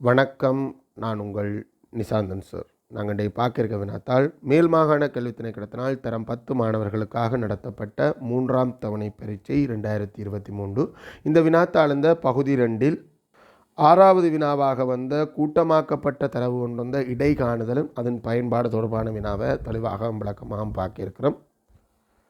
வணக்கம். நான் உங்கள் நிசாந்தன் சார் நாங்கள் இன்றைய பார்க்கிருக்க வினாத்தால் மேல் மாகாண கல்வித் திணைக்களத்தினால் தரம் பத்து மாணவர்களுக்காக நடத்தப்பட்ட மூன்றாம் தவணை பரீட்சை ரெண்டாயிரத்தி இருபத்தி மூன்று. இந்த வினாத்தாள் இந்த பகுதி ரெண்டில் ஆறாவது வினாவாக வந்த கூட்டமாக்கப்பட்ட தரவு கொண்டு வந்த இடைக்காணுதலும் அதன் பயன்பாடு தொடர்பான வினாவை தெளிவாக விளக்கமாக பார்க்க இருக்கிறோம்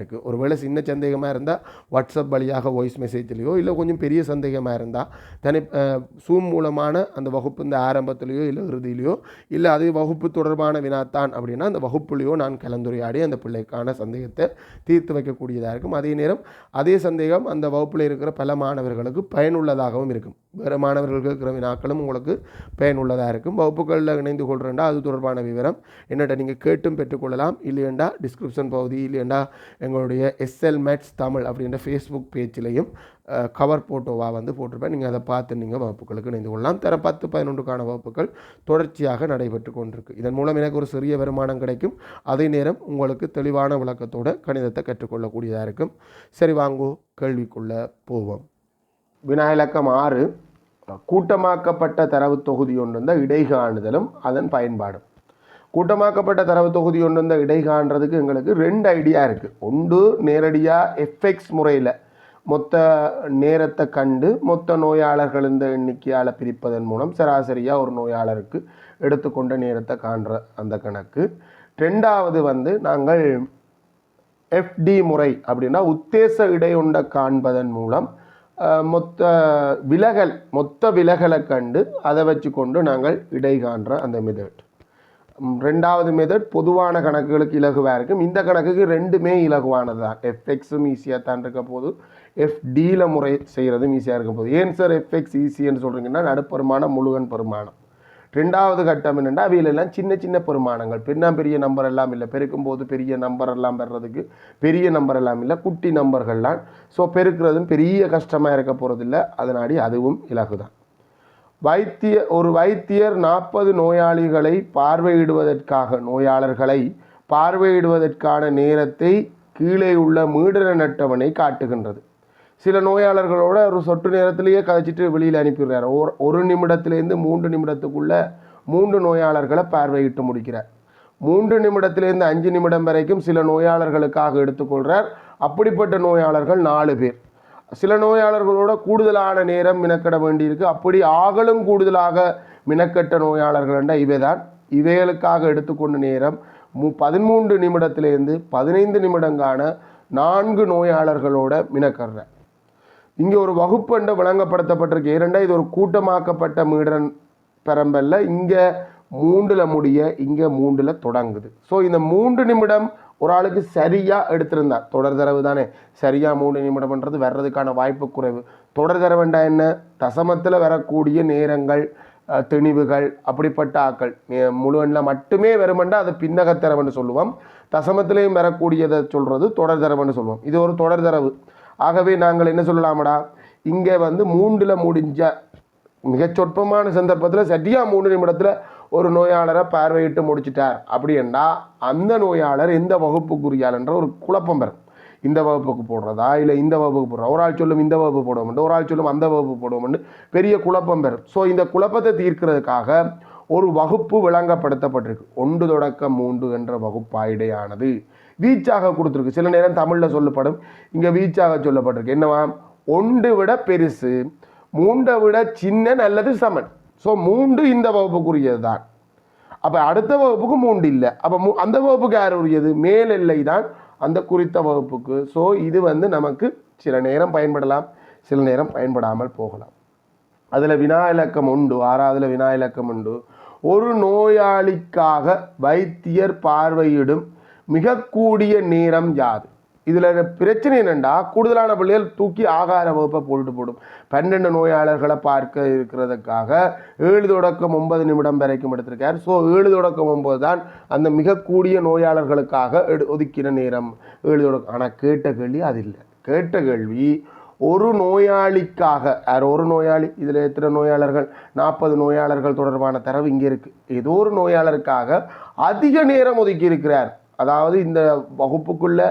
இருக்குது ஒருவேளை சின்ன சந்தேகமாக இருந்தால் வாட்ஸ்அப் வழியாக வாய்ஸ் மெசேஜ்லேயோ இல்லை கொஞ்சம் பெரிய சந்தேகமாக இருந்தால் தனி சூம் மூலமான அந்த வகுப்பு இந்த ஆரம்பத்திலேயோ இல்லை இறுதியிலையோ இல்லை அது வகுப்பு தொடர்பான வினாத்தான் அப்படின்னா அந்த வகுப்புலேயோ நான் கலந்துரையாடி அந்த பிள்ளைக்கான சந்தேகத்தை தீர்த்து வைக்கக்கூடியதாக இருக்கும். அதே நேரம் அதே சந்தேகம் அந்த வகுப்பில் இருக்கிற பல மாணவர்களுக்கு பயனுள்ளதாகவும் இருக்கும். வேறு மாணவர்கள் இருக்கிற வினாக்களும் உங்களுக்கு பயனுள்ளதாக இருக்கும். வகுப்புகளில் இணைந்து கொள்கிறேன்டா அது தொடர்பான விவரம். என்னட்ட நீங்கள் கேட்டும் பெற்றுக்கொள்ளலாம். இல்லையண்டா டிஸ்கிரிப்ஷன் பகுதி இல்லையண்டா எங்களுடைய எஸ்எல் மேட்ஸ் தமிழ் அப்படின்ற ஃபேஸ்புக் பேஜ்லேயும் கவர் ஃபோட்டோவாக வந்து போட்டிருப்பேன். நீங்கள் அதை பார்த்து நீங்கள் வகுப்புகளுக்கு இணைந்து கொள்ளலாம். தர பத்து பதினொன்றுக்கான வகுப்புகள் தொடர்ச்சியாக நடைபெற்று கொண்டிருக்கு. இதன் மூலம் எனக்கு ஒரு சிறிய வருமானம் கிடைக்கும். அதே நேரம் உங்களுக்கு தெளிவான விளக்கத்தோட கணிதத்தை கற்றுக்கொள்ளக்கூடியதாக இருக்கும். சரி வாங்கோ கேள்விக்குள்ளே போவோம். வினாயிலக்கம் ஆறு கூட்டமாக்கப்பட்ட தரவு தொகுதி ஒன்று வந்த இடைகாணுதலும் அதன் பயன்பாடும். கூட்டமாக்கப்பட்ட தரவு தொகுதி ஒன்று வந்த இடைகாண்றதுக்கு எங்களுக்கு ரெண்டு ஐடியா இருக்குது ஒன்று நேரடியாக எஃப்எக்ஸ் முறையில் மொத்த நேரத்தை கண்டு மொத்த நோயாளர்கள் இந்த எண்ணிக்கையால் பிரிப்பதன் மூலம் சராசரியாக ஒரு நோயாளருக்கு எடுத்துக்கொண்ட நேரத்தை காண்ற அந்த கணக்கு. ரெண்டாவது வந்து நாங்கள் எஃப்டி முறை அப்படின்னா உத்தேச இடையுண்ட காண்பதன் மூலம் மொத்த விலகல் மொத்த விலகலை கண்டு அதை வச்சு கொண்டு நாங்கள் இடை காண்ற அந்த மெதட் ரெண்டாவது மெதட் பொதுவான கணக்குகளுக்கு இலகுவாக இருக்கும். இந்த கணக்குக்கு ரெண்டுமே இலகுவானது தான். எஃப்எக்ஸும் ஈஸியாக தான் இருக்க போது எஃப்டியில் முறை செய்கிறதும் ஈஸியாக இருக்க போகுது ஏன் சார் எஃப்எக்ஸ் ஈஸின்னு சொல்கிறீங்கன்னா நடுப்பெருமானம் முழுகன் பெருமானம். ரெண்டாவது கட்டம் என்னென்னா அவையிலெல்லாம் சின்ன சின்ன பெருமானங்கள். பெண்ணா பெரிய நம்பர் எல்லாம் இல்லை. பெருக்கும் போது பெரிய நம்பர் எல்லாம் பெறுறதுக்கு பெரிய நம்பர் எல்லாம் இல்லை. குட்டி நம்பர்கள்லாம். ஸோ பெருக்கிறதும் பெரிய கஷ்டமாக இருக்க போகிறதில்ல அதனாடி அதுவும் இலகு தான் வைத்திய ஒரு வைத்தியர் நாற்பது நோயாளிகளை பார்வையிடுவதற்காக நோயாளர்களை பார்வையிடுவதற்கான நேரத்தை கீழே உள்ள மீடர நட்டவனை காட்டுகின்றது. சில நோயாளர்களோட ஒரு சொட்டு நேரத்திலேயே கதைச்சிட்டு வெளியில் அனுப்பிடுறார். ஒரு ஒரு நிமிடத்திலேருந்து மூன்று நிமிடத்துக்குள்ள மூன்று நோயாளர்களை பார்வையிட்டு முடிக்கிறார். மூன்று நிமிடத்திலேருந்து அஞ்சு நிமிடம் வரைக்கும் சில நோயாளர்களுக்காக எடுத்துக்கொள்கிறார் அப்படிப்பட்ட நோயாளர்கள் நாலு பேர். சில நோயாளர்களோட கூடுதலான நேரம் மினக்கட வேண்டியிருக்கு. அப்படி ஆகலும் கூடுதலாக மினக்கட்ட நோயாளர்கள் இவைதான். இவைகளுக்காக எடுத்துக்கொண்ட நேரம் மு பதிமூன்று நிமிடத்திலேருந்து பதினைந்து நிமிடங்கான நான்கு நோயாளர்களோட மினக்கடுற இங்கே ஒரு வகுப்பு என்று விளங்கப்படுத்தப்பட்டிருக்கு இரண்டா இது ஒரு கூட்டமாக்கப்பட்ட மீடன் பெரம்பல்ல. இங்கே மூன்றில் முடிய இங்கே மூன்றில் தொடங்குது. ஸோ இந்த மூன்று நிமிடம் ஒரு ஆளுக்கு சரியாக எடுத்திருந்தா தொடர் தரவு தானே? சரியாக மூணு நிமிடம்ன்றது வர்றதுக்கான வாய்ப்பு குறைவு. தொடர் தரவுண்டா என்ன? தசமத்தில் வரக்கூடிய நேரங்கள் திணிவுகள் அப்படிப்பட்ட ஆக்கள். முழுவனில் மட்டுமே வருமெண்டா அது பின்னகத்தரம்னு சொல்லுவோம். தசமத்திலையும் வரக்கூடியதை சொல்கிறது தொடர் தரவுன்னு சொல்லுவோம். இது ஒரு தொடர் தரவு. ஆகவே நாங்கள் என்ன சொல்லலாமடா? இங்கே வந்து மூன்றில் முடிஞ்ச மிகச் சொற்பமான சந்தர்ப்பத்தில் சரியாக மூணு நிமிடத்தில் ஒரு நோயாளரை பார்வையிட்டு முடிச்சிட்டார். அப்படின்னா அந்த நோயாளர் எந்த வகுப்புக்குரியாளன்ற ஒரு குழப்பம் பெறும் இந்த வகுப்புக்கு போடுறதா? இல்லை இந்த வகுப்புக்கு போடுறோம் ஒரு ஆள் சொல்லும் இந்த வகுப்பு போடுவோம் ஒரு ஆள் சொல்லும் அந்த வகுப்பு போடுவோம்னு பெரிய குழப்பம் பெறும் ஸோ இந்த குழப்பத்தை தீர்க்கிறதுக்காக ஒரு வகுப்பு விளங்கப்படுத்தப்பட்டிருக்கு. ஒன்று தொடக்கம் மூன்று என்ற வகுப்பாயிடையானது. வீச்சாக கொடுத்துருக்கு. சில நேரம் தமிழில் சொல்லப்படும். இங்கே வீச்சாக சொல்லப்பட்டிருக்கு. என்னவா? ஒன்று விட பெருசு மூன்றை விட சின்ன நல்லது சமன். ஸோ மூன்று இந்த வகுப்புக்குரியது தான் அப்போ அடுத்த வகுப்புக்கு மூன்று இல்லை. அப்போ மூ அந்த வகுப்புக்கு யார் உரியது மேல் எல்லை தான் அந்த குறித்த வகுப்புக்கு. ஸோ இது வந்து நமக்கு சில நேரம் பயன்படலாம். சில நேரம் பயன்படாமல் போகலாம். அதில் வினா இலக்கம் உண்டு. ஆறாவதுல வினா இலக்கம் உண்டு. ஒரு நோயாளிக்காக வைத்தியர் பார்வையிடும் மிக கூடிய நேரம் யாது? இதில் பிரச்சனை என்னென்னா கூடுதலான பிள்ளைகள் தூக்கி ஆகார வகுப்பை போட்டு போடும். பன்னெண்டு நோயாளர்களை பார்க்க இருக்கிறதுக்காக ஏழு தொடக்கம் ஒன்பது நிமிடம் வரைக்கும் எடுத்திருக்கார். ஸோ ஏழு தொடக்கம் ஒன்பது தான் அந்த மிக கூடிய நோயாளர்களுக்காக எடு ஒதுக்கின நேரம். ஏழு தொடக்கம். ஆனால் கேட்ட கேள்வி அது இல்லை. கேட்ட கேள்வி ஒரு நோயாளிக்காக யார் ஒரு நோயாளி? இதில் எத்தனை நோயாளர்கள்? நாற்பது நோயாளர்கள் தொடர்பான தரவு இங்கே இருக்குது ஏதோ ஒரு நோயாளருக்காக அதிக நேரம் ஒதுக்கி இருக்கிறார். அதாவது இந்த வகுப்புக்குள்ள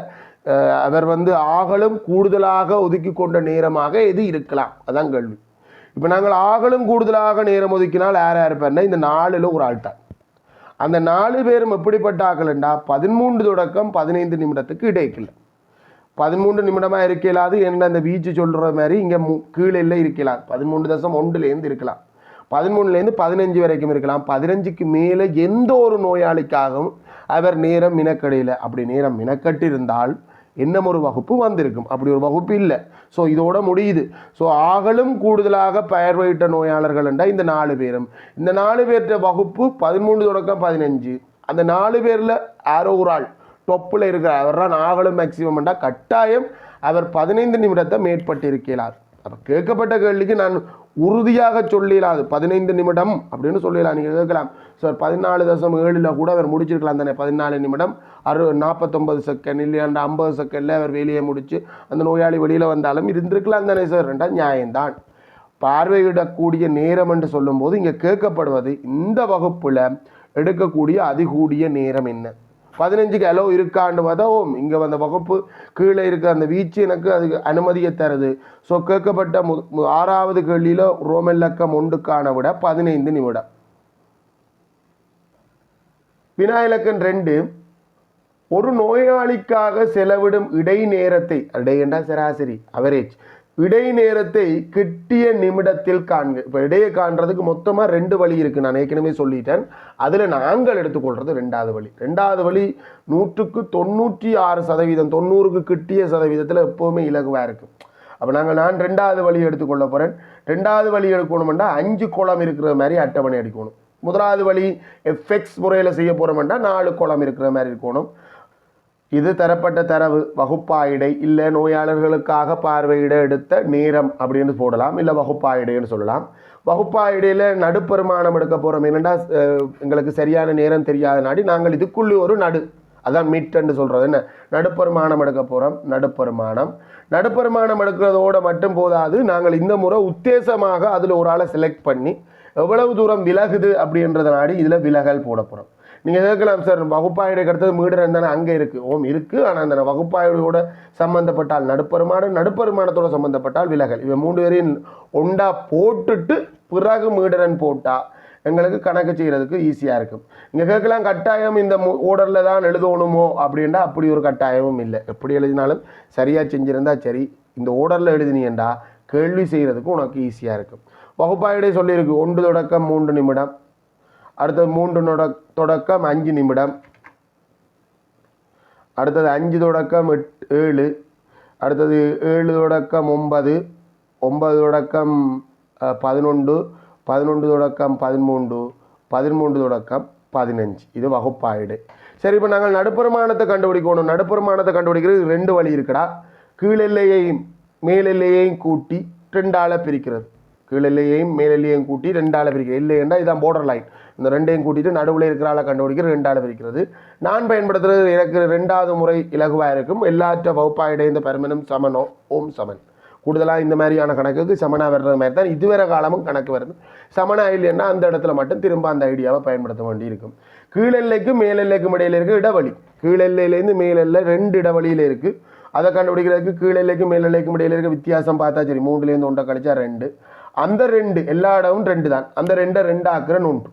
அவர் வந்து ஆகலும் கூடுதலாக ஒதுக்கி கொண்ட நேரமாக எது இருக்கலாம்? அதான் கேள்வி. இப்போ நாங்கள் ஆகலும் கூடுதலாக நேரம் ஒதுக்கினால் யார் யார் பேர்னா இந்த நாலில் ஒரு ஆள் தான். அந்த நாலு பேரும் எப்படிப்பட்ட ஆக்கலண்டா பதிமூன்று தொடக்கம் பதினைந்து நிமிடத்துக்கு இடைக்கல. பதிமூன்று நிமிடமாக இருக்கலாது என்ன அந்த வீச்சு சொல்கிற மாதிரி இங்கே கீழே இல்லை இருக்கலாம். பதிமூன்று தசம் ஒன்றுலேருந்து இருக்கலாம். பதிமூணுலேருந்து பதினஞ்சு வரைக்கும் இருக்கலாம். பதினஞ்சுக்கு மேலே எந்த ஒரு நோயாளிக்காகவும் அவர் நேரம் மினக்கடையில். அப்படி நேரம் மினக்கட்டிருந்தால் இன்னும் ஒரு வகுப்பு வந்திருக்கும். அப்படி ஒரு வகுப்பு இல்லை. ஸோ இதோட முடியுது. ஸோ ஆகலும் கூடுதலாக பயர்வையிட்ட நோயாளர்கள் என்றால் இந்த நாலு பேரும். இந்த நாலு பேர்கிட்ட வகுப்பு பதிமூணு தொடக்கம் பதினஞ்சு. அந்த நாலு பேரில் யாரோ ஒரு ஆள் டொப்பில் இருக்கிறார் அவர் தான் ஆகலும் என்றால் கட்டாயம் அவர் பதினைந்து நிமிடத்தை மேற்பட்டு இருக்கிறார் அப்போ கேட்கப்பட்ட கேள்விக்கு நான் உறுதியாக சொல்லிடலாம். அது பதினைந்து நிமிடம் அப்படின்னு சொல்லிடலாம். நீங்கள் கேட்கலாம். சார் பதினாலு தசம் ஏழில் கூட அவர் முடிச்சிருக்கலாம் தானே? பதினாலு நிமிடம். அறு நாற்பத்தொம்பது செகண்ட் இல்லையாண்டா ஐம்பது செகண்டில் அவர் வெளியே முடித்து அந்த நோயாளி வெளியில் வந்தாலும் இருந்திருக்கலாம் தானே சார்? ரெண்டா நியாயம்தான். பார்வையிடக்கூடிய நேரம் என்று சொல்லும்போது இங்கே கேட்கப்படுவது இந்த வகுப்பில் எடுக்கக்கூடிய அதிகூடிய நேரம் என்ன? பதினஞ்சுக்கு அலோ இருக்கான்னு பார்த்தா ஓம். இங்கே வந்த வகுப்பு கீழே இருக்க அந்த வீச்சு எனக்கு அதுக்கு அனுமதியை தருது. ஸோ கேட்கப்பட்ட மு ஆறாவது கேள்வியில் ரோமெல்லக்கம் ஒன்றுக்கான விட பதினைந்து நிமிடம். வினா இலக்கம் ரெண்டு. ஒரு நோயாளிக்காக செலவிடும் இடைநேரத்தை இடையண்டா சராசரி அவரேஜ் இடைநேரத்தை கிட்டிய நிமிடத்தில் காண்க இப்போ இடையை காண்றதுக்கு மொத்தமாக ரெண்டு வழி இருக்குது நான் ஏற்கனவே சொல்லிட்டேன். அதில் நாங்கள் எடுத்துக்கொள்கிறது ரெண்டாவது வழி. ரெண்டாவது வழி நூற்றுக்கு தொண்ணூற்றி ஆறு சதவீதம் தொண்ணூறுக்கு கிட்டிய சதவீதத்தில் எப்போவுமே இலகுவாக இருக்கும் அப்போ நாங்கள் நான் ரெண்டாவது வழி எடுத்துக்கொள்ள போகிறேன் ரெண்டாவது வழி எடுக்கணுமெண்டா அஞ்சு குளம் இருக்கிற மாதிரி அட்டவணை அடிக்கணும். முதலாவது வழி எஃப்எக்ஸ் முறையில் செய்ய போகிறோம்னா நாலு குளம் இருக்கிற மாதிரி இருக்கணும். இது தரப்பட்ட தரவு வகுப்பாயிடை இல்லை நோயாளர்களுக்காக பார்வையிட எடுத்த நேரம் அப்படின்னு போடலாம் இல்லை வகுப்பாயிடைன்னு சொல்லலாம். வகுப்பாயிடையில் நடுப்பெருமானம் எடுக்க போகிறோம் என்னென்னா எங்களுக்கு சரியான நேரம் தெரியாத நாடி நாங்கள் இதுக்குள்ளே ஒரு நடு அதான் மிட்ன்னு சொல்கிறது என்ன? நடுப்பெருமானம் எடுக்க போகிறோம் நடுப்பெருமானம் நடுப்பெருமானம் எடுக்கிறதோட மட்டும் போதாது நாங்கள் இந்த முறை உத்தேசமாக அதில் ஒரு ஆளை செலக்ட் பண்ணி எவ்வளவு தூரம் விலகுது அப்படின்றத நாடி இதில் விலகல் போட போகிறோம் நீங்கள் கேட்கலாம் சார். வகுப்பாயுடைய அடுத்தது மீடுறன் தானே அங்கே இருக்குது ஓம் இருக்குது ஆனால் அந்த வகுப்பாயுடையோட சம்மந்தப்பட்டால் நடுப்பெருமானம் நடுப்பெருமானத்தோட சம்மந்தப்பட்டால் விலகல். இவன் மூணு பேரையும் ஒண்டா போட்டுட்டு பிறகு மீடுறன் போட்டால் எங்களுக்கு கணக்கு செய்கிறதுக்கு ஈஸியாக இருக்கும். இங்கே கேட்கலாம் கட்டாயம் இந்த ஓர்டரில் தான் எழுதணுமோ அப்படின்டா அப்படி ஒரு கட்டாயமும் இல்லை. எப்படி எழுதினாலும் சரியாக செஞ்சுருந்தா சரி. இந்த ஓர்டரில் எழுதினீண்டா கேள்வி செய்கிறதுக்கு உனக்கு ஈஸியாக இருக்கும். வகுப்பாயுடைய சொல்லியிருக்கு ஒன்று தொடக்கம் மூன்று நிமிடம். அடுத்தது மூன்று நொட தொடக்கம் அஞ்சு நிமிடம். அடுத்தது அஞ்சு தொடக்கம் எட் ஏழு. அடுத்தது ஏழு தொடக்கம் ஒன்பது. ஒன்பது தொடக்கம் பதினொன்று. பதினொன்று தொடக்கம் பதிமூன்று. பதிமூன்று தொடக்கம் பதினஞ்சு. இது வகுப்பாயிடு. சரி இப்போ நாங்கள் நடுப்பெருமானத்தை கண்டுபிடிக்கணும். நடுப்பெருமானத்தை கண்டுபிடிக்கிறது ரெண்டு வழி இருக்குடா. கீழெல்லையையும் மேலெல்லையையும் கூட்டி ரெண்டால் பிரிக்கிறது. கீழெல்லையையும் மேலெல்லையையும் கூட்டி ரெண்டால பிரிக்கிறது இல்லைன்னா இதான் போர்டர் லைன் இந்த ரெண்டையும் கூட்டிட்டு நடுவில் இருக்கிற ஆளை கண்டுபிடிக்கிற ரெண்டால பிரிக்கிறது. நான் பயன்படுத்துறது எனக்கு ரெண்டாவது முறை இலகுவாக இருக்கும். எல்லாற்ற வகுப்பாயிட இந்த பெருமனும் சமனோ ஓம் சமன். கூடுதலாக இந்த மாதிரியான கணக்குக்கு சமனாக வர்றது மாதிரி தான் இதுவரை காலமும் கணக்கு வருது. சமனாக இல்லைன்னா அந்த இடத்துல மட்டும் திரும்ப அந்த ஐடியாவை பயன்படுத்த வேண்டியிருக்கும். கீழெல்லைக்கும் மேலெல்லைக்கும் இடையில இருக்க இடைவெளி. கீழெல்லையிலேருந்து மேலெல்லை ரெண்டு இடைவெளியில் இருக்குது அதை கண்டுபிடிக்கிறதுக்கு கீழெல்லைக்கும் மேலெல்லைக்கும் இடையில இருக்க வித்தியாசம் பார்த்தா சரி மூன்றுலேருந்து ஒன்றை கழிச்சா ரெண்டு. அந்த ரெண்டு எல்லா இடமும் ரெண்டு தான் அந்த ரெண்டை ரெண்டு ஆக்குற நொண்டு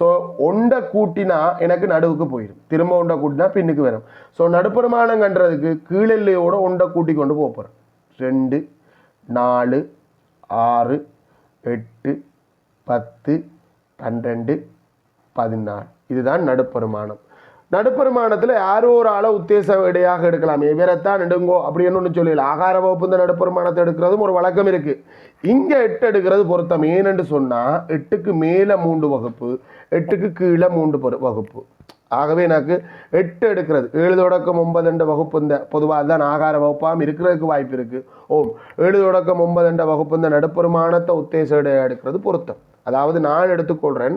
ஸோ ஒண்டை கூட்டினா எனக்கு நடுவுக்கு போயிடும் திரும்ப ஒண்டை கூட்டினா பின்னுக்கு வரும். ஸோ நடுப்புறமானம் கண்டுறதுக்கு கீழெல்லையோட ஒண்டை கூட்டி கொண்டு போக போகிறேன் ரெண்டு நாலு ஆறு எட்டு பத்து பன்னெண்டு பதினாலு. இதுதான் நடுப்பெருமானம். நடுப்பெருமானத்தில் யாரோ ஒரு ஆளை உத்தேச இடையாக எடுக்கலாம். எவரத்தான் நெடுங்கோ அப்படின்னு ஒன்று சொல்லல ஆகார வகுப்பு இந்த நடுப்பெருமானத்தை எடுக்கிறதும் ஒரு வழக்கம் இருக்குது இங்கே எட்டு எடுக்கிறது பொருத்தம். ஏனென்று சொன்னால் எட்டுக்கு மேலே மூன்று வகுப்பு எட்டுக்கு கீழே மூன்று வகுப்பு. ஆகவே எனக்கு எட்டு எடுக்கிறது. ஏழு தொடக்கம் ஒன்பது என்ற வகுப்பு இந்த பொதுவாக தான் ஆகார வகுப்பாகவும் இருக்கிறதுக்கு வாய்ப்பு இருக்குது ஓம். ஏழு தொடக்கம் ஒன்பது என்ற வகுப்பு இந்த நடுப்பெருமானத்தை உத்தேச எடுக்கிறது பொருத்தம். அதாவது நான் எடுத்துக்கொள்கிறேன்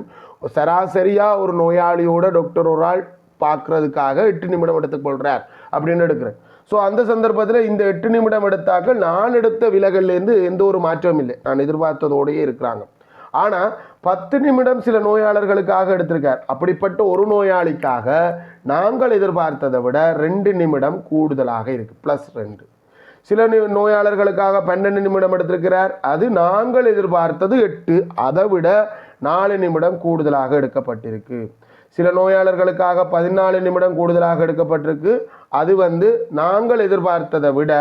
சராசரியாக ஒரு நோயாளியோட டாக்டர் ஒரு ஆள் பார்க்கறதுக்காக எட்டு நிமிடம் எடுத்துக்கொள்கிறார் அப்படின்னு எடுக்கிறேன். ஸோ அந்த சந்தர்ப்பத்தில் இந்த எட்டு நிமிடம் எடுத்தாக்க நான் எடுத்த விலகல்லேருந்து எந்த ஒரு மாற்றமும் இல்லை. நான் எதிர்பார்த்ததோடையே இருக்கிறாங்க. ஆனால் பத்து நிமிடம் சில நோயாளர்களுக்காக எடுத்திருக்கார். அப்படிப்பட்ட ஒரு நோயாளிக்காக நாங்கள் எதிர்பார்த்ததை விட ரெண்டு நிமிடம் கூடுதலாக இருக்குது ப்ளஸ் ரெண்டு. சில நி- நோயாளர்களுக்காக பன்னெண்டு நிமிடம் எடுத்திருக்கிறார். அது நாங்கள் எதிர்பார்த்தது எட்டு. அதை விட நாலு நிமிடம் கூடுதலாக எடுக்கப்பட்டிருக்கு. சில நோயாளர்களுக்காக பதினாலு நிமிடம் கூடுதலாக எடுக்கப்பட்டிருக்கு. அது வந்து நாங்கள் எதிர்பார்த்ததை விட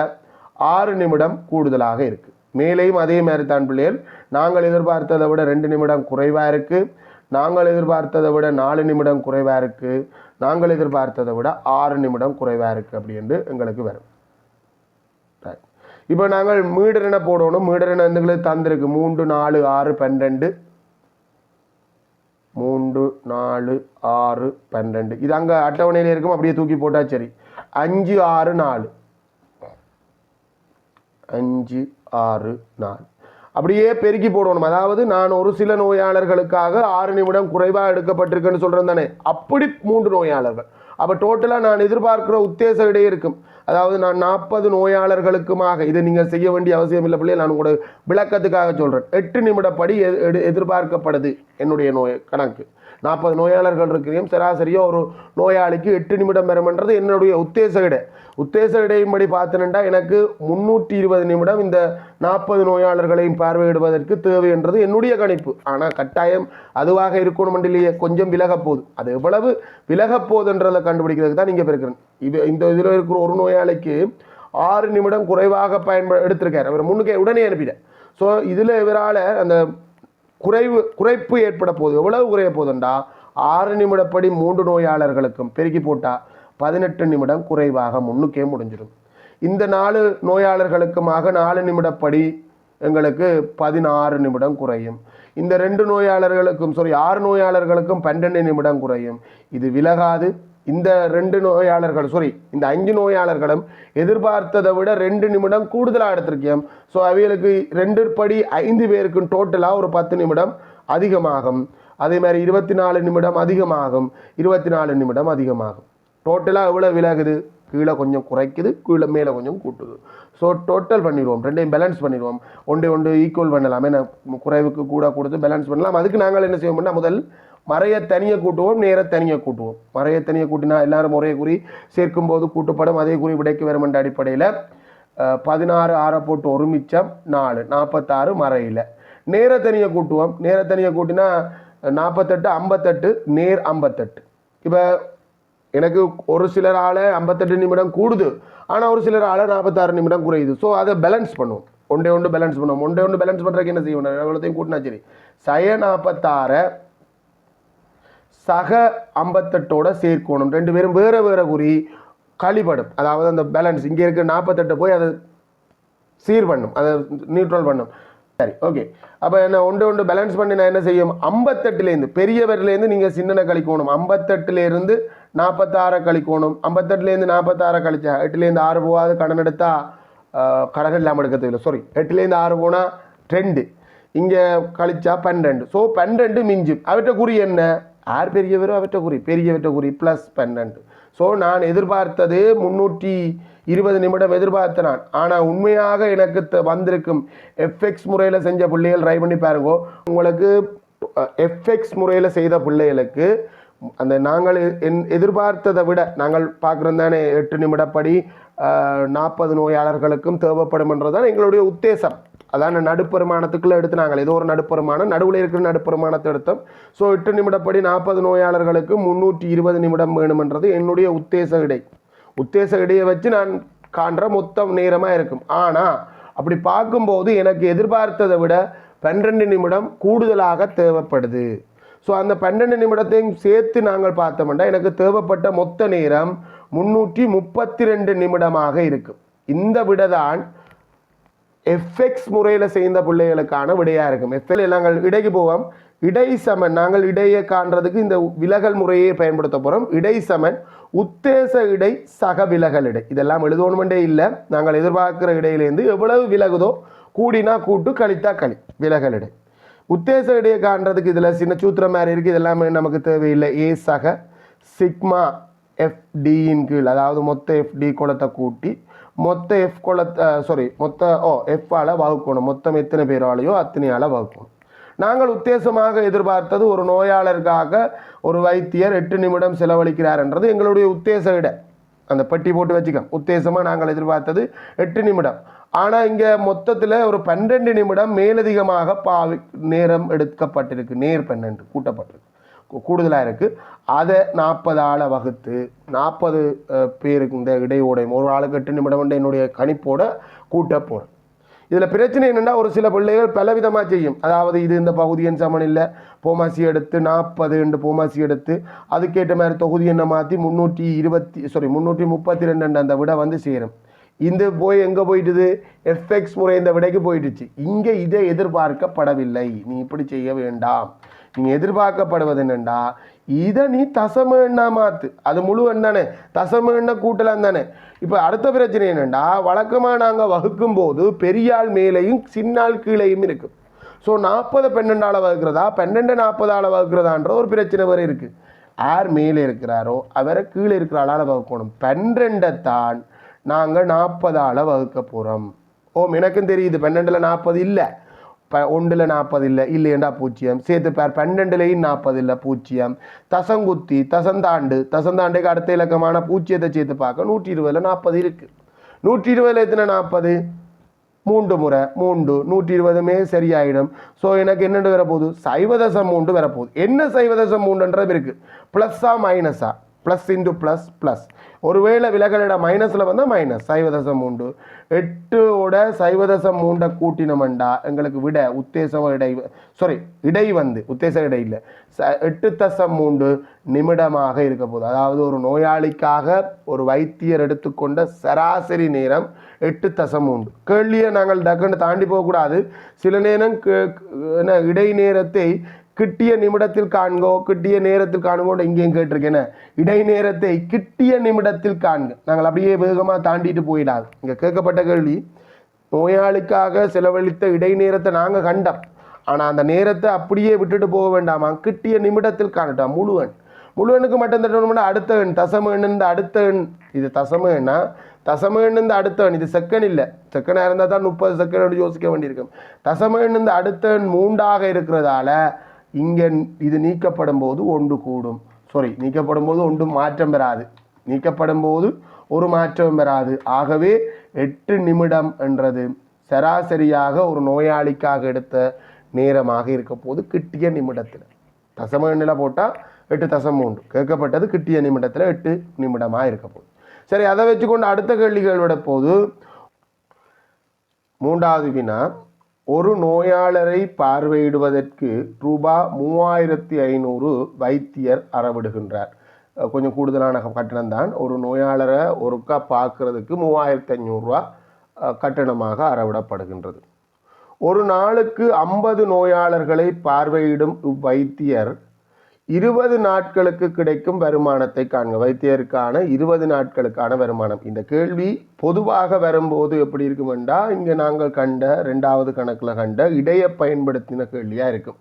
ஆறு நிமிடம் கூடுதலாக இருக்குது மேலேயும் அதே மாதிரி தான் பிள்ளைகள். நாங்கள் எதிர்பார்த்ததை விட ரெண்டு நிமிடம் குறைவாக இருக்குது நாங்கள் எதிர்பார்த்ததை விட நாலு நிமிடம் குறைவாக இருக்குது நாங்கள் எதிர்பார்த்ததை விட ஆறு நிமிடம் குறைவாக இருக்குது அப்படின்ட்டு எங்களுக்கு வரும். இப்போ நாங்கள் மீடரின போடணும். மீடரன் எங்களுக்கு தந்திருக்கு. மூன்று நாலு ஆறு பன்னெண்டு மூன்று நாலு ஆறு பன்னெண்டு இது அங்கே அட்டவணையில் இருக்கும் அப்படியே தூக்கி போட்டால் சரி. அஞ்சு ஆறு நாலு. அஞ்சு ஆறு நாலு. அப்படியே பெருக்கி போடணும். அதாவது நான் ஒரு சில நோயாளர்களுக்காக ஆறு நிமிடம் குறைவாக எடுக்கப்பட்டிருக்குன்னு சொல்கிறேன் தானே. அப்படி மூன்று நோயாளர்கள். அப்போ டோட்டலாக நான் எதிர்பார்க்கிற உத்தேச இடையே இருக்கும். அதாவது நான் நாற்பது நோயாளர்களுக்குமாக இதை நீங்கள் செய்ய வேண்டிய அவசியம் இல்லை பிள்ளைய நான் உங்களோட விளக்கத்துக்காக சொல்கிறேன் எட்டு நிமிடப்படி எ- எடு- எதிர்பார்க்கப்படுது என்னுடைய நோய் கணக்கு. நாற்பது நோயாளர்கள் இருக்கிறையும் சராசரியாக ஒரு நோயாளிக்கு எட்டு நிமிடம் பெறமன்றது என்னுடைய உத்தேச இடை உத்தேச இடையின்படி பார்த்தனண்டா எனக்கு முன்னூற்றி இருபது நிமிடம் இந்த நாற்பது நோயாளர்களையும் பார்வையிடுவதற்கு தேவை என்றது என்னுடைய கணிப்பு. ஆனால் கட்டாயம் அதுவாக இருக்கணும் இல்லையே கொஞ்சம் விலகப்போகுது அது எவ்வளவு விலகப்போகுதுன்றதை கண்டுபிடிக்கிறதுக்கு தான் நீங்கள் இருக்கிறேன் இது இந்த இதில் இருக்கிற ஒரு நோயாளிக்கு ஆறு நிமிடம் குறைவாக பயன்ப எடுத்திருக்காரு. அவர் முன்னுக்கே உடனே அனுப்பிட்டேன் ஸோ இதில் இவரால் அந்த குறைவு குறைப்பு ஏற்பட போகுது எவ்வளவு குறைய போகுதுண்டா ஆறு நிமிடப்படி மூன்று நோயாளர்களுக்கும் பெருக்கி போட்டால் பதினெட்டு நிமிடம் குறைவாக முன்னுக்கே முடிஞ்சிடும். இந்த நாலு நோயாளர்களுக்குமாக நாலு நிமிடப்படி எங்களுக்கு பதினாறு நிமிடம் குறையும். இந்த ரெண்டு நோயாளர்களுக்கும் சாரி ஆறு நோயாளர்களுக்கும் பன்னெண்டு நிமிடம் குறையும். இது விலகாது. இந்த ரெண்டு நோயாளர்கள் சாரி இந்த அஞ்சு நோயாளர்களும் எதிர்பார்த்ததை விட ரெண்டு நிமிடம் கூடுதலாக எடுத்திருக்கேன். ஸோ அவைகளுக்கு ரெண்டு படி ஐந்து பேருக்கும் டோட்டலாக ஒரு பத்து நிமிடம் அதிகமாகும். அதே மாதிரி இருபத்தி நாலு நிமிடம் அதிகமாகும். இருபத்தி நாலு நிமிடம் அதிகமாகும். டோட்டலாக எவ்வளோ விலகுது? கீழே கொஞ்சம் குறைக்குது கீழே மேலே கொஞ்சம் கூட்டுது. ஸோ டோட்டல் பண்ணிடுவோம். ரெண்டையும் பேலன்ஸ் பண்ணிடுவோம். ஒன்று ஒன்று ஈக்குவல் பண்ணலாம். ஏன்னா குறைவுக்கு கூட கொடுத்து பேலன்ஸ் பண்ணலாம். அதுக்கு நாங்கள் என்ன செய்வோம்னா முதல் மறைய தனியை கூட்டுவோம் நேர தனியை கூட்டுவோம். மறைய தனியை கூட்டினா எல்லாரும் ஒரே குறி சேர்க்கும் போது கூட்டுப்படும் அதே குறி விடைக்கு வரும் என்ற அடிப்படையில் பதினாறு ஆறை போட்டு ஒரு மிச்சம் நாலு. நாற்பத்தாறு மறையில். நேர தனியை கூட்டுவோம். நேர தனியை கூட்டினா நாற்பத்தெட்டு ஐம்பத்தெட்டு நேர் ஐம்பத்தெட்டு. இப்போ எனக்கு ஒரு சிலரால் ஐம்பத்தெட்டு நிமிடம் கூடுது ஆனால் ஒரு சிலரால் நாற்பத்தாறு நிமிடம் குறையுது. ஸோ அதை பேலன்ஸ் பண்ணுவோம். ஒன்றே ஒன்று பேலன்ஸ் பண்ணுவோம். ஒன்றே ஒன்று பேலன்ஸ் பண்ணுறதுக்கு என்ன செய்வோம்? எவ்வளோத்தையும் கூட்டினா சரி. சய நாற்பத்தாறை சக ஐம்பத்தெட்டோட சேர்க்கணும். ரெண்டு பேரும் வேறு வேறு குறி கழிபடும். அதாவது அந்த பேலன்ஸ் இங்கே இருக்க நாற்பத்தெட்டு போய் அதை சீர் பண்ணும். அதை நியூட்ரல் பண்ணும். சரி ஓகே அப்போ என்ன ஒன்று ஒன்று பேலன்ஸ் பண்ணி நான் என்ன செய்யும்? ஐம்பத்தெட்டுலேருந்து பெரியவர்லேருந்து நீங்கள் சின்னனை கழிக்கணும். ஐம்பத்தெட்டுலேருந்து நாற்பத்தாறை கழிக்கணும். ஐம்பத்தெட்டுலேருந்து நாற்பத்தாறை கழிச்சா எட்டுலேருந்து ஆறு போகாது கடன் எடுத்தால் கடன் இல்லாமல் எடுக்க தெரியல சாரி எட்டுலேருந்து ஆறு போனால் ரெண்டு. இங்கே கழிச்சா பன்னெண்டு. ஸோ பன்னெண்டு மிஞ்சும். அவற்றை குறி என்ன? யார் பெரியவரோ அவற்றை குறி. பெரியவற்றை குறி ப்ளஸ் பன்னெண்டு. ஸோ நான் எதிர்பார்த்தது முந்நூற்றி இருபது நிமிடம் எதிர்பார்த்த நான். ஆனால் உண்மையாக எனக்கு த- வந்திருக்கும் எஃப்எக்ஸ் முறையில் செஞ்ச பிள்ளைகள் ட்ரை பண்ணி பாருங்க. உங்களுக்கு எஃப்எக்ஸ் முறையில் செய்த பிள்ளைகளுக்கு அந்த நாங்கள் என் எதிர்பார்த்ததை விட நாங்கள் பார்க்குறோம் தானே எட்டு நிமிடப்படி நாற்பது நோயாளர்களுக்கும் தேவைப்படும்ன்றது தான் எங்களுடைய உத்தேசம். அதான் நடுப்பெருமானத்துக்குள்ளே எடுத்து நாங்கள் ஏதோ ஒரு நடுப்பெருமானம் நடுவில் இருக்கிற நடுப்பெருமானத்தை எடுத்தோம். ஸோ எட்டு நிமிடப்படி நாற்பது நோயாளர்களுக்கு முந்நூற்றி இருபது நிமிடம் வேணுமென்றது என்னுடைய உத்தேச இடை. உத்தேச இடையை வச்சு நான் காண்ற மொத்தம் நேரமாக இருக்கும். ஆனால் அப்படி பார்க்கும்போது எனக்கு எதிர்பார்த்ததை விட பன்னிரெண்டு நிமிடம் கூடுதலாக தேவைப்படுது. ஸோ அந்த பன்னெண்டு நிமிடத்தையும் சேர்த்து நாங்கள் பார்த்தோம்னா எனக்கு தேவைப்பட்ட மொத்த நேரம் முன்னூற்றி முப்பத்தி ரெண்டு நிமிடமாக இருக்கும். இந்த விட தான் எஃப்எக்ஸ் முறையில் செய்த பிள்ளைகளுக்கான விடையாக இருக்கும். எஃப்எல் நாங்கள் இடைக்கு போவோம். இடை சமன் நாங்கள் இடையை காண்றதுக்கு இந்த விலகல் முறையை பயன்படுத்த போகிறோம் இடை சமன் உத்தேச இடை சக விலகல் இடை. இதெல்லாம் எழுதணுமெண்டே இல்லை. நாங்கள் எதிர்பார்க்குற இடையிலேருந்து எவ்வளவு விலகுதோ கூடினா கூட்டு கழித்தா களி விலகல் இடை. உத்தேச இடையை காண்றதுக்கு இதில் சின்ன சூத்திரம் மாதிரி இருக்குது இதெல்லாமே நமக்கு தேவையில்லை. ஏ சக சிக்மா எஃப்டியின் கீழ் அதாவது மொத்த எஃப்டி குளத்தை கூட்டி மொத்த எஃப் குளத்தை சாரி மொத்த ஓ எஃப்பால் வகுக்கணும். மொத்தம் எத்தனை பேராலையோ அத்தனையால் வகுக்கணும். நாங்கள் உத்தேசமாக எதிர்பார்த்தது ஒரு நோயாளருக்காக ஒரு வைத்தியர் எட்டு நிமிடம் செலவழிக்கிறார்ன்றது எங்களுடைய உத்தேச இட. அந்த பெட்டி போட்டு வச்சுக்கோம் உத்தேசமாக நாங்கள் எதிர்பார்த்தது எட்டு நிமிடம். ஆனால் இங்கே மொத்தத்தில் ஒரு பன்னெண்டு நிமிடம் மேலதிகமாக பாவி நேரம் எடுக்கப்பட்டிருக்கு. நேர் பன்னெண்டு கூட்டப்பட்டிருக்கு. கூடுதலாக இருக்குது அதை நாற்பது ஆளை வகுத்து நாற்பது பேருக்கு இந்த இடையோடையும் ஒரு ஆளுக்கு எட்டு நிமிடம் என்னுடைய கணிப்போட கூட்ட போகிறேன் இதில் பிரச்சனை என்னென்னா ஒரு சில பிள்ளைகள் பலவிதமாக செய்யும். அதாவது இது இந்த பகுதியின் சமன் இல்லை போமாசி எடுத்து நாற்பது ரெண்டு போமாசி எடுத்து அதுக்கேற்ற மாதிரி தொகுதி எண்ணை மாற்றி முந்நூற்றி இருபத்தி சாரி முந்நூற்றி முப்பத்தி ரெண்டு அந்த விட வந்து சேரும். இந்த போய் எங்கே போயிட்டுது? எஃப்எக்ஸ் முறை இந்த விடைக்கு போயிட்டுச்சு. இங்கே இதை எதிர்பார்க்கப்படவில்லை. நீ இப்படி செய்ய வேண்டாம். நீங்கள் எதிர்பார்க்கப்படுவது என்னண்டா இதை நீ தசம எண்ணா மாற்று அது முழு தானே. தசம எண்ண கூட்டலாம் தானே. இப்போ அடுத்த பிரச்சனை என்னென்னா வழக்கமாக நாங்கள் வகுக்கும் போது பெரியாள் மேலேயும் சின்னாள் கீழேயும் இருக்குது ஸோ நாற்பது பன்னெண்டால் வகுக்கிறதா? பன்னெண்டு நாற்பதால் வகுக்கிறதான்ற ஒரு பிரச்சனை வரை இருக்குது யார் மேலே இருக்கிறாரோ அவரை கீழே இருக்கிற ஆளால் வகுக்கணும். தான் நாங்கள் நாற்பதால் வகுக்க போகிறோம் ஓம் எனக்கும் தெரியுது பன்னெண்டில் நாற்பது இல்லை. ப ஒன்றில் நாற்பது இல்லை. இல்லையண்டா பூஜ்ஜியம். சேர்த்து பேர் பன்னெண்டுலேயும் நாற்பது இல்லை பூஜ்ஜியம். தசங்குத்தி தசந்தாண்டு தசந்தாண்டுக்கு அடுத்த இலக்கமான பூஜ்ஜியத்தை சேர்த்து பார்க்க நூற்றி இருபதில் நாற்பது இருக்குது நூற்றி இருபதில் எத்தனை நாற்பது? மூன்று முறை மூன்று. நூற்றி இருபதுமே சரியாயிடும். ஸோ எனக்கு என்னென்று வரப்போகுது? சைவதசம் மூன்று வரப்போகுது. என்ன சைவதசம் மூன்றுன்றது இருக்குது ப்ளஸ்ஸா மைனஸா ப்ளஸ் இன்டு ப்ளஸ் ப்ளஸ் ஒருவேளை விலகலிட மைனஸில் வந்தால் மைனஸ் சைவதசம் மூன்று எட்டோட சைவதசம் மூண்டை கூட்டினோம்டா எங்களுக்கு விட உத்தேசம் இடை சாரி இடை வந்து உத்தேச இடை இல்லை. ச எட்டு தசம் மூன்று நிமிடமாக இருக்க போகுது. அதாவது ஒரு நோயாளிக்காக ஒரு வைத்தியர் எடுத்துக்கொண்ட சராசரி நேரம் எட்டு தசம் மூன்று. கேள்வியை நாங்கள் டக்குன்னு தாண்டி போகக்கூடாது. சில நேரம் என்ன இடை நேரத்தை கிட்டிய நிமிடத்தில் காண்கோ கிட்டிய நேரத்தில் காணுங்கோன்னு இங்கேயும் கேட்டிருக்கேன். இடை நேரத்தை கிட்டிய நிமிடத்தில் காண்க. நாங்கள் அப்படியே வேகமாக தாண்டிட்டு போயிடாது. இங்கே கேட்கப்பட்ட கேள்வி நோயாளிக்காக செலவழித்த இடை நேரத்தை நாங்கள் கண்டோம். ஆனால் அந்த நேரத்தை அப்படியே விட்டுட்டு போக வேண்டாமா? கிட்டிய நிமிடத்தில் காணட்டாம் முழுவன். முழுவனுக்கு மட்டும் தட்டணும்னா அடுத்த எண். தசம எண்ணுந்து அடுத்த எண். இது தசம எண்ணா தசம எண்ணுந்து அடுத்த எண். இது செகண்ட் இல்லை. செகண்டாக இருந்தால் தான் முப்பது செகண்ட் யோசிக்க வேண்டியிருக்கும். தசம எண்ணுந்து இந்த அடுத்த எண் மூண்டாக இருக்கிறதால இங்கே இது நீக்கப்படும் போது ஒன்று கூடும். சாரி நீக்கப்படும் போது ஒன்றும் மாற்றம் பெறாது. நீக்கப்படும் போது ஒரு மாற்றம் பெறாது. ஆகவே எட்டு நிமிடம் என்றது சராசரியாக ஒரு நோயாளிக்காக எடுத்த நேரமாக இருக்க போது கிட்டிய நிமிடத்தில். தசம எண்ணில் போட்டால் எட்டு தசம் மூன்று. கேட்கப்பட்டது கிட்டிய நிமிடத்தில் எட்டு நிமிடமாக இருக்க போகுது சரி அதை வச்சுக்கொண்டு அடுத்த கேள்விகளோட போது மூன்றாவது வினா ஒரு நோயாளரை பார்வையிடுவதற்கு ரூபா மூவாயிரத்தி ஐநூறு வைத்தியர் அறவிடுகின்றார். கொஞ்சம் கூடுதலான கட்டணம் தான். ஒரு நோயாளரை ஒருக்கா பார்க்கறதுக்கு மூவாயிரத்தி ஐநூறுரூவா கட்டணமாக அறவிடப்படுகின்றது. ஒரு நாளுக்கு ஐம்பது நோயாளர்களை பார்வையிடும் இவ்வைத்தியர் இருபது நாட்களுக்கு கிடைக்கும் வருமானத்தை காண்க. வைத்தியருக்கான இருபது நாட்களுக்கான வருமானம். இந்த கேள்வி பொதுவாக வரும்போது எப்படி இருக்குமெண்டா இங்கே நாங்கள் கண்ட ரெண்டாவது கணக்கில் கண்ட இடையை பயன்படுத்தின கேள்வியாக இருக்கும்.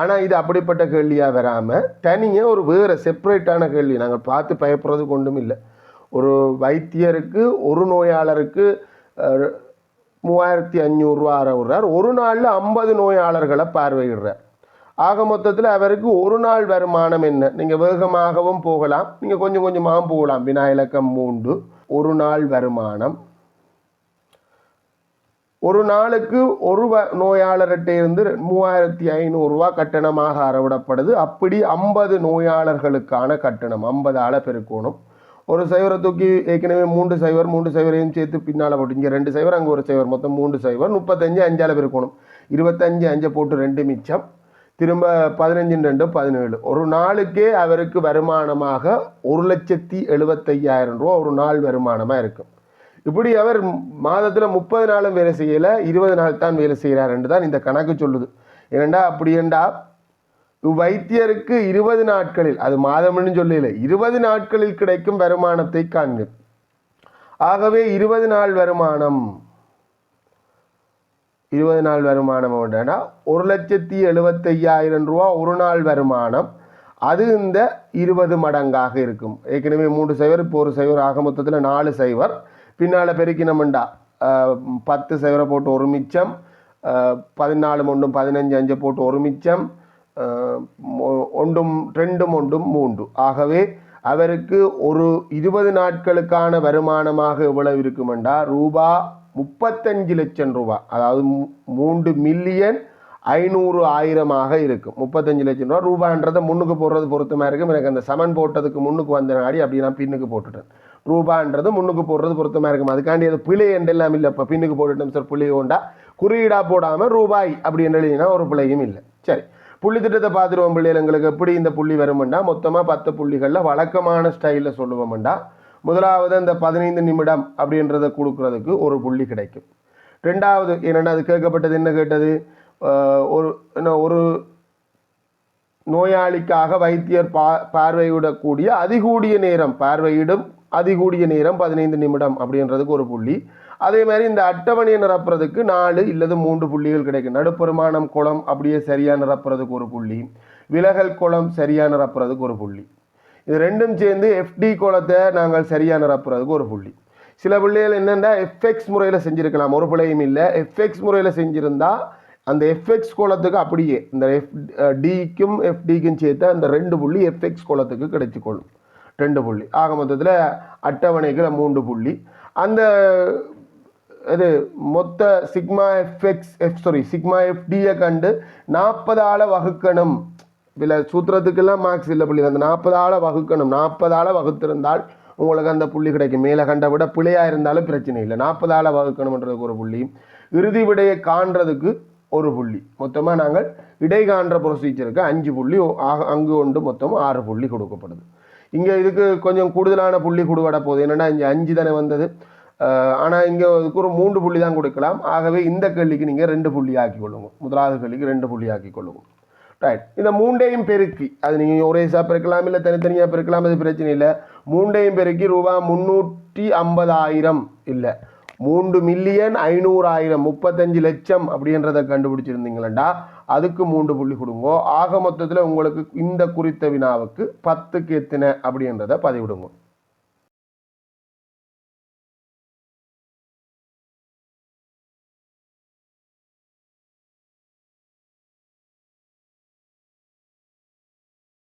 ஆனால் இது அப்படிப்பட்ட கேள்வியாக வராமல் தனியாக ஒரு வேறு செப்பரேட்டான கேள்வி. நாங்கள் பார்த்து பயப்படுறது கொண்டும் இல்லை. ஒரு வைத்தியருக்கு ஒரு நோயாளருக்கு மூவாயிரத்தி அஞ்சூறுரூவா விடுறார். ஒரு நாளில் ஐம்பது நோயாளர்களை பார்வையிடுறார். ஆக மொத்தத்தில் அவருக்கு ஒரு நாள் வருமானம் என்ன? நீங்கள் வேகமாகவும் போகலாம். நீங்கள் கொஞ்சம் கொஞ்சமாகவும் போகலாம். வினா இலக்கம் மூன்று. ஒரு நாள் வருமானம். ஒரு நாளுக்கு ஒரு நோயாளர்கிட்ட இருந்து மூவாயிரத்தி ஐநூறுரூவா கட்டணமாக அறவிடப்படுது. அப்படி ஐம்பது நோயாளர்களுக்கான கட்டணம். ஐம்பது ஆளை பெருக்கணும். ஒரு சைவரை தூக்கி ஏற்கனவே மூன்று சைவர் மூன்று சைவரையும் சேர்த்து பின்னால் போட்டு இங்கே ரெண்டு சைவர் அங்கே ஒரு சைவர். மொத்தம் மூன்று சைவர். முப்பத்தஞ்சு அஞ்சால் பெருக்கணும். இருபத்தஞ்சு அஞ்சை போட்டு ரெண்டு மிச்சம். திரும்ப பதினஞ்சு ரெண்டு பதினேழு. ஒரு நாளுக்கே அவருக்கு வருமானமாக ஒரு லட்சத்தி எழுபத்தையாயிரம் ரூபா ஒரு நாள் வருமானமாக இருக்கும். இப்படி அவர் மாதத்தில் முப்பது நாளும் வேலை செய்யலை இருபது நாள் தான் வேலை செய்கிறாருன்னு தான் இந்த கணக்கு சொல்லுது. ஏனண்டா அப்படி ஏண்டா? வைத்தியருக்கு இருபது நாட்களில் அது மாதம்னு சொல்லல இருபது நாட்களில் கிடைக்கும் வருமானத்தை காண்க. ஆகவே இருபது நாள் வருமானம் இருபது நாள் வருமானம் என்னன்னா ஒரு லட்சத்தி எழுபத்தையாயிரம் ரூபா ஒரு நாள் வருமானம். அது இந்த இருபது மடங்காக இருக்கும். ஏற்கனவே மூன்று சைவர் இப்போ ஒரு சைவர் ஆக மொத்தத்தில் நாலு சைவர். பின்னால் பெருக்கினமுண்டா பத்து சைவரை போட்டு ஒரு மிச்சம். பதினாலு ஒன்றும் பதினஞ்சு அஞ்சு போட்டு ஒரு மிச்சம். ஒன்றும் ரெண்டும் ஒன்றும் மூன்று. ஆகவே அவருக்கு ஒரு இருபது நாட்களுக்கான வருமானமாக எவ்வளவு இருக்குமெண்டா? ரூபா முப்பத்தஞ்சு லட்சம் ரூபா. அதாவது மூன்று மில்லியன் ஐநூறு ஆயிரமாக இருக்கும். முப்பத்தஞ்சு லட்சம் ரூபா. ரூபான்றதை முன்னுக்கு போடுறது பொருத்தமாக இருக்கும். எனக்கு அந்த சமன் போட்டதுக்கு முன்னுக்கு வந்த நாடி அப்படி நான் பின்னுக்கு போட்டுட்டேன். ரூபான்றது முன்னுக்கு போடுறது பொருத்தமாக இருக்கும். அதுக்காண்டி அது பிழை என்றெல்லாம் இல்லை. இப்போ பின்னுக்கு போட்டுட்டோம் சார். புள்ளி கொண்டா குறியீடா போடாமல் ரூபாய் அப்படி என்று எழுதினா ஒரு பிழையும் இல்லை. சரி. புள்ளி திட்டத்தை பார்த்துருவோம் பிள்ளைகள். எங்களுக்கு எப்படி இந்த புள்ளி வருமெண்டா? மொத்தமாக பத்து புள்ளிகளில் வழக்கமான ஸ்டைலில் சொல்லுவோம்டா முதலாவது அந்த பதினைந்து நிமிடம் அப்படின்றத கொடுக்கறதுக்கு ஒரு புள்ளி கிடைக்கும். ரெண்டாவது என்னென்னா அது கேட்கப்பட்டது என்ன கேட்டது? ஒரு என்ன ஒரு நோயாளிக்காக வைத்தியர் பா பார்வையிடக்கூடிய அதிகூடிய நேரம் பார்வையிடும் அதிகூடிய நேரம் பதினைந்து நிமிடம் அப்படின்றதுக்கு ஒரு புள்ளி. அதே மாதிரி இந்த அட்டவணையை நிரப்புறதுக்கு நாலு இல்லது மூன்று புள்ளிகள் கிடைக்கும். நடுப்பெருமானம் குளம் அப்படியே சரியாக நிரப்புறதுக்கு ஒரு புள்ளி. விலகல் குளம் சரியாக நிரப்புறதுக்கு ஒரு புள்ளி. இது ரெண்டும் சேர்ந்து எஃப்டி குளத்தை நாங்கள் சரியான நிரப்புறதுக்கு ஒரு புள்ளி. சில பிள்ளைகள் என்னென்னா எஃப்எக்ஸ் முறையில் செஞ்சுருக்கலாம் ஒரு பிள்ளையும் இல்லை. எஃப்எக்ஸ் முறையில் செஞ்சுருந்தா அந்த எஃப்எக்ஸ் கோலத்துக்கு அப்படியே இந்த எஃப் டிக்கும் எஃப்டிக்கும் சேர்த்து அந்த ரெண்டு புள்ளி எஃப்எக்ஸ் கோலத்துக்கு கிடைச்சிக்கொள்ளும் ரெண்டு புள்ளி. ஆக மொத்தத்தில் அட்டவணைகள் மூன்று புள்ளி. அந்த இது மொத்த sigma FX F sorry sigma எஃப்டியை கண்டு நாற்பதால் வகுக்கணும். இல்லை சூத்திரத்துக்கெல்லாம் மார்க்ஸ் இல்லை புள்ளி. அந்த நாற்பது ஆளை வகுக்கணும். நாற்பது ஆளை வகுத்திருந்தால் உங்களுக்கு அந்த புள்ளி கிடைக்கும். மேலே கண்ட விட பிழையாக இருந்தாலும் பிரச்சனை இல்லை. நாற்பது ஆளை வகுக்கணுன்றதுக்கு ஒரு புள்ளி. இறுதி விடையை காண்றதுக்கு ஒரு புள்ளி. மொத்தமாக நாங்கள் இடை காண்ற ப்ரொசீஜருக்கு அஞ்சு புள்ளி அங்கு ஒன்று மொத்தம் ஆறு புள்ளி கொடுக்கப்படுது. இங்கே இதுக்கு கொஞ்சம் கூடுதலான புள்ளி கொடுவட போகுது. என்னென்னா இங்கே அஞ்சு தானே வந்தது. ஆனால் இங்கே இதுக்கு ஒரு மூன்று புள்ளி தான் கொடுக்கலாம். ஆகவே இந்த கேள்விக்கு நீங்கள் ரெண்டு புள்ளி ஆக்கி கொள்ளுங்க. முதலாவது கேள்விக்கு ரெண்டு புள்ளி ஆக்கி கொள்ளுங்க. ரைட் இந்த மூண்டையும் பெருக்கி. அது நீங்கள் ஒரே சாப் பெருக்கலாம் இல்லை தனித்தனியாக பெருக்கலாம் அது பிரச்சனை இல்லை. மூண்டையும் பெருக்கி ரூபா முந்நூற்றி ஐம்பதாயிரம் இல்லை. மூன்று மில்லியன் ஐநூறாயிரம் முப்பத்தஞ்சு லட்சம் அப்படின்றத கண்டுபிடிச்சிருந்தீங்களா அதுக்கு மூன்று புள்ளி கொடுங்கோ. ஆக மொத்தத்தில் உங்களுக்கு இந்த குறித்த வினாவுக்கு பத்துக்கு எத்தனை அப்படின்றத பதிவிடுங்க.